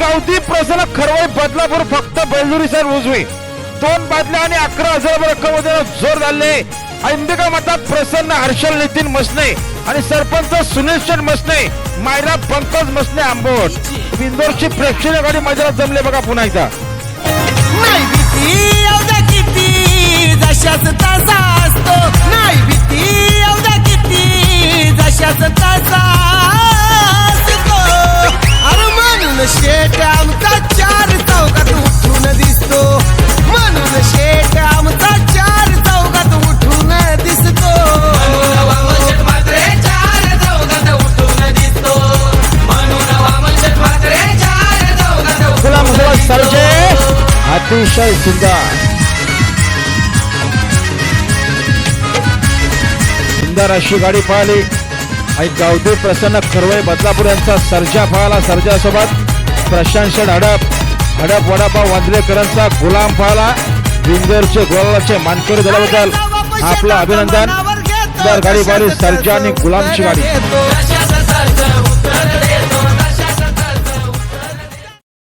गावठी प्रसन्न खरवई बदलापूर फक्त बैलजुरी सर उजवी. दोन बादल्या आणि अकरा हजार रक्कम जोर झाले अंबिका मतात प्रसन्न हर्षल नितीन मसने आणि सरपंच सुनील मसने मायरा पंकज मसने आंबोट. इंदोरची प्रेक्षणीय गाडी मैदानात जमले बघा पुन्हा एकदा. अतिशय सुंदर सुंदर अशी गाडी पाहिली. आणि गावठी प्रसन्न खरवई बदलापूर यांचा सर्जा पाहिला. सर्जा सोबत प्रशांत शेठ हडप. हडप वडापाव वांद्रेकरांचा गुलाम पाहिला. विंजरचे गोलाचे मानकरी दिल्याबद्दल आपलं अभिनंदन. गाडी पाहिली. सर्जा आणि गुलामची गाडी.